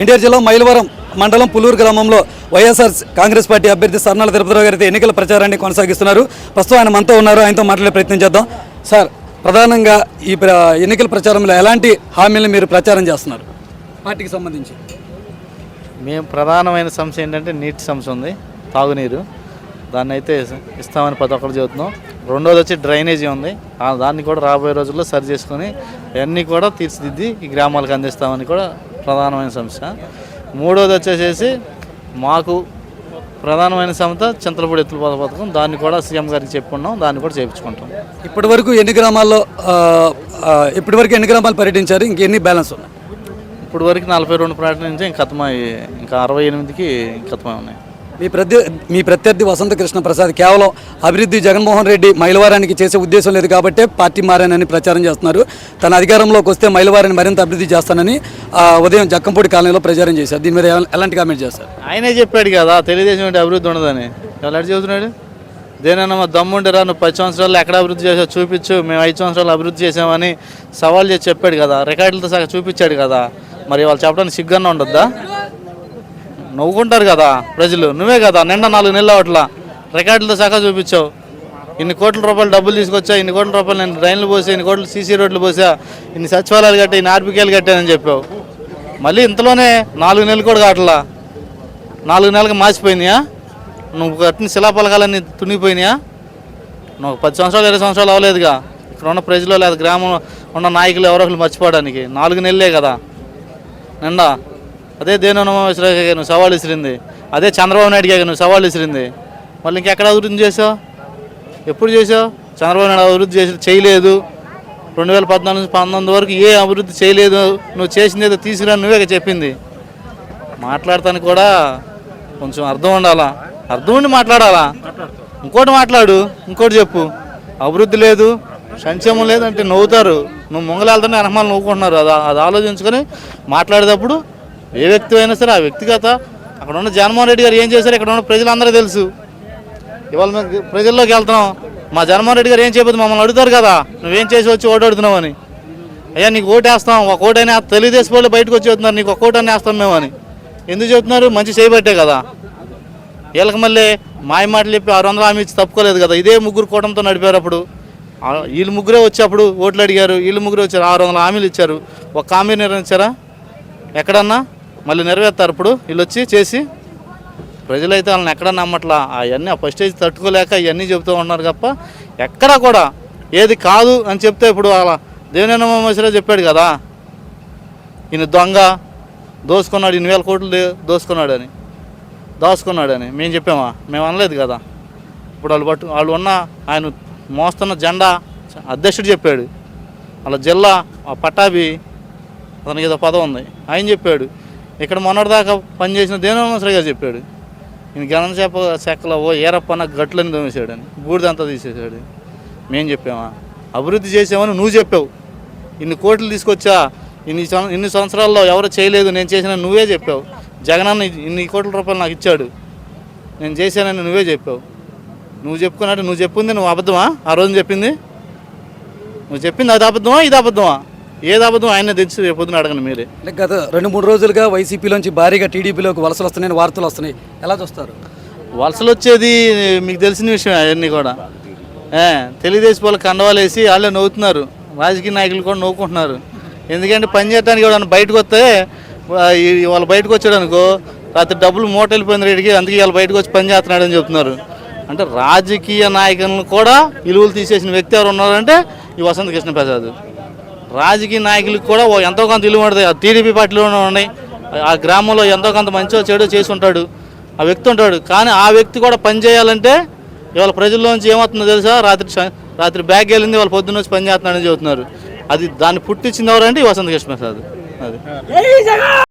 ఎన్టీఆర్ జిల్లా మైలవరం మండలం పులూరు గ్రామంలో వైఎస్ఆర్ కాంగ్రెస్ పార్టీ అభ్యర్థి సర్నాల తిరుపతిరావు గారి ఎన్నికల ప్రచారాన్ని కొనసాగిస్తున్నారు. ప్రస్తుతం ఆయన మనతో ఉన్నారు. ఆయనతో మాట్లాడే ప్రయత్నం చేద్దాం. సార్ ప్రధానంగా ఈ ప్ర- ఎన్నికల ప్రచారంలో ఎలాంటి హామీలను మీరు ప్రచారం చేస్తున్నారు? పార్టీకి సంబంధించి. మేము ప్రధానమైన సమస్య ఏంటంటే నీటి సమస్య ఉంది. తాగునీరు. దాన్ని అయితే ఇస్తామని ప్రతి ఒక్కరు చెబుతున్నాం. రెండోది వచ్చి డ్రైనేజీ ఉంది. దాన్ని కూడా రాబోయే రోజుల్లో సరి చేసుకొని అన్నీ కూడా తీర్చిదిద్ది ఈ గ్రామాలకు అందిస్తామని కూడా ప్రధానమైన సమస్య మూడోది వచ్చేసేసి మాకు ప్రధానమైన సమస్య చింతలపూడి ఎత్తుల పొద పథకం. దాన్ని కూడా సీఎం గారికి చెప్పుకున్నాం. దాన్ని కూడా చేయించుకుంటాం. ఇప్పటి వరకు ఎన్ని గ్రామాల్లో ఆ, ఆ, ఇప్పటి వరకు ఎన్ని గ్రామాలు పర్యటించారు? ఇంకెన్ని బ్యాలెన్స్ ఉన్నాయి? ఇప్పుడు వరకు నలభై రెండు ప్రకటన నుంచి ఇంకా ఖతమై ఇంకా అరవై ఎనిమిదికి ఖతమై ఉన్నాయి. మీ ప్రత్య మీ ప్రత్యర్థి వసంత కృష్ణ ప్రసాద్ కేవలం అభివృద్ధి జగన్మోహన్ రెడ్డి మైలవారానికి చేసే ఉద్దేశం లేదు కాబట్టి పార్టీ మారానని ప్రచారం చేస్తున్నారు. తన అధికారంలోకి వస్తే మైలవారిని మరింత అభివృద్ధి చేస్తానని ఉదయం జక్కంపూడి కాలనీలో ప్రచారం చేశారు. దీని మీద ఎలాంటి కామెంట్ చేస్తారు? ఆయనే చెప్పాడు కదా తెలుగుదేశం అంటే అభివృద్ధి ఉండదని. ఎలా చెబుతున్నాడు? దేనైనా మా దమ్ముండరా నువ్వు పది సంవత్సరాలు ఎక్కడ అభివృద్ధి చేసావు చూపించు మేము ఐదు సంవత్సరాలు అభివృద్ధి చేసామని సవాల్ చేసి చెప్పాడు కదా రికార్డులతో సగం చూపించాడు కదా. మరి వాళ్ళు చెప్పడానికి సిగ్గన్న ఉండొద్దా? నవ్వుకుంటారు కదా ప్రజలు. నువ్వే కదా నిండా నాలుగు నెలలు అవట్లా రికార్డులతో సహా చూపించావు. ఇన్ని కోట్ల రూపాయలు డబ్బులు తీసుకొచ్చా ఇన్ని కోట్ల రూపాయలు నేను డ్రైన్లు పోసా ఇన్ని కోట్లు సీసీ రోడ్లు పోసా ఇన్ని సచివాలయాలు కట్టా ఇన్ని ఆర్పికేలు కట్టానని చెప్పావు. మళ్ళీ ఇంతలోనే నాలుగు నెలలు కూడా కావట్లా. నాలుగు నెలలకు మాసిపోయినాయా? నువ్వు కట్టిన శిలాపలకాలన్నీ తునిగిపోయినాయా? నువ్వు పది సంవత్సరాలు ఇరవై సంవత్సరాలు అవ్వలేదుగా. ఇక్కడ ఉన్న ప్రజలు లేదా గ్రామంలో ఉన్న నాయకులు ఎవరో ఒకరు మర్చిపోవడానికి. నాలుగు నెలలే కదా. నిండా అదే దేనోనమేశ్వరరావు నువ్వు సవాల్ విసిరింది. అదే చంద్రబాబు నాయుడు గారు నువ్వు సవాల్ విసిరింది. మళ్ళీ ఇంకెక్కడ అభివృద్ధి చేసావు ఎప్పుడు చేసావు చంద్రబాబు నాయుడు అభివృద్ధి చేసి చేయలేదు. రెండు వేల పద్నాలుగు నుంచి పంతొమ్మిది వరకు ఏ అభివృద్ధి చేయలేదు. నువ్వు చేసింది ఏదో తీసుకురా నువ్వే చెప్పింది. మాట్లాడతాను కూడా కొంచెం అర్థం ఉండాలా? అర్థం ఉండి మాట్లాడాలా? ఇంకోటి మాట్లాడు. ఇంకోటి చెప్పు. అభివృద్ధి లేదు సంక్షేమం లేదంటే నవ్వుతారు. నువ్వు ముంగలేళ్తానే అనమాలు నవ్వుకుంటున్నారు. అది అది ఆలోచించుకొని మాట్లాడేటప్పుడు ఏ వ్యక్తి అయినా సరే ఆ వ్యక్తిగత అక్కడ ఉన్న జగన్మోహన్ రెడ్డి గారు ఏం చేశారు ఇక్కడ ఉన్న ప్రజలందరూ తెలుసు. ఇవాళ మేము ప్రజల్లోకి వెళ్తున్నాం. మా జగన్మోహన్ రెడ్డి గారు ఏం చెప్పదు మమ్మల్ని అడుగుతారు కదా నువ్వేం చేసి వచ్చి ఓటు అడుగుతున్నావు అని అయ్యా నీకు ఓటు వేస్తాం ఒక ఓటైనా తెలుగుదేశం వాళ్ళు బయటకు వచ్చి చెప్తున్నారు నీకు ఒక ఓటని వేస్తాం మేము అని ఎందుకు చెప్తున్నారు మంచి చేయబట్టే కదా. వీళ్ళకి మళ్ళీ మాయ మాటలు చెప్పి ఆరు వందలు హామీ ఇచ్చి తప్పుకోలేదు కదా. ఇదే ముగ్గురు కూటమితో నడిపారు అప్పుడు. వీళ్ళు ముగ్గురే వచ్చి అప్పుడు ఓట్లు అడిగారు వీళ్ళు ముగ్గురే వచ్చారు ఆరు వందల హామీలు ఇచ్చారు. ఒక హామీ నిర్వహించారా ఎక్కడన్నా? మళ్ళీ నెరవేర్తారు ఇప్పుడు. వీళ్ళు వచ్చి చేసి ప్రజలైతే వాళ్ళని ఎక్కడ నమ్మట్లా. అవన్నీ ఆ ఫస్టేజ్ తట్టుకోలేక ఇవన్నీ చెబుతూ ఉన్నారు తప్ప ఎక్కడా కూడా ఏది కాదు అని చెప్తే ఇప్పుడు అలా దేవినేనమ్మశ్వరరావు చెప్పాడు కదా ఈయన దొంగ దోసుకున్నాడు ఇన్ని వేల కోట్లు దే- దోసుకున్నాడని దాచుకున్నాడని. మేము చెప్పామా? మేము అనలేదు కదా. ఇప్పుడు వాళ్ళు పట్టు వాళ్ళు ఉన్న ఆయన మోస్తున్న జెండా అధ్యక్షుడు చెప్పాడు. వాళ్ళ జిల్లా ఆ పట్టాభి అతనికి ఏదో పదం ఉంది. ఆయన చెప్పాడు. ఇక్కడ మొన్నటిదాకా పనిచేసిన దేనోమశ్రీ గారు చెప్పాడు. ఈయన గణన చేప చెక్కలో ఓ ఏరప్పన్న గట్లని దోమేశాడని బూడిదంతా తీసేసాడు మేము చెప్పామా? అభివృద్ధి చేసామని నువ్వు చెప్పావు. ఇన్ని కోట్లు తీసుకొచ్చా? ఇన్ని ఇన్ని సంవత్సరాల్లో ఎవరు చేయలేదు నేను చేసిన నువ్వే చెప్పావు. జగనన్న ఇన్ని కోట్ల రూపాయలు నాకు ఇచ్చాడు. నేను చేశానని నువ్వే చెప్పావు. నువ్వు చెప్పుకున్నట్టు నువ్వు చెప్పింది నువ్వు అబద్ధమా? ఆ రోజు చెప్పింది? నువ్వు చెప్పింది అది అబద్ధమా? ఇది అబద్ధమా? ఏది అబద్ధం ఆయన తెచ్చి రేపు పొద్దున అడగండి మీరే. అంటే గత రెండు మూడు రోజులుగా వైసీపీలోంచి భారీగా టీడీపీలోకి వలసలు వస్తున్నాయని వార్తలు వస్తున్నాయి. ఎలా చూస్తారు? వలసలు వచ్చేది మీకు తెలిసిన విషయం అవన్నీ కూడా. తెలుగుదేశం వాళ్ళకి కండవాలు వేసి వాళ్ళే నవ్వుతున్నారు. రాజకీయ నాయకులు కూడా నవ్వుకుంటున్నారు. ఎందుకంటే పని చేయడానికి కూడా బయటకు వస్తే వాళ్ళు బయటకు వచ్చాడు అనుకో రాత్రి డబ్బులు మూట వెళ్ళిపోయింది రేడికి అందుకే వాళ్ళు బయటకు వచ్చి పని చేస్తున్నాడు అని చెప్తున్నారు. అంటే రాజకీయ నాయకులను కూడా విలువలు తీసేసిన వ్యక్తి ఎవరు ఉన్నారంటే ఈ వసంత కృష్ణ ప్రసాద్. రాజకీయ నాయకులకు కూడా ఎంతో కొంత విలువ ఉంటుంది. ఆ టీడీపీ పార్టీలోనే ఉన్నాయి. ఆ గ్రామంలో ఎంతో కొంత మంచో చెడో చేసి ఉంటాడు. ఆ వ్యక్తి ఉంటాడు. కానీ ఆ వ్యక్తి కూడా పని చేయాలంటే ఇవాళ ప్రజల్లోంచి ఏమవుతుందో తెలుసా? రాత్రి రాత్రి బ్యాగ్ వెళ్ళింది వాళ్ళు పొద్దున్న వచ్చి పని చేస్తున్నాడని చెబుతున్నారు. అది దాన్ని పుట్టించింది ఎవరంటే ఈ వసంత కృష్ణ ప్రసాద్ అది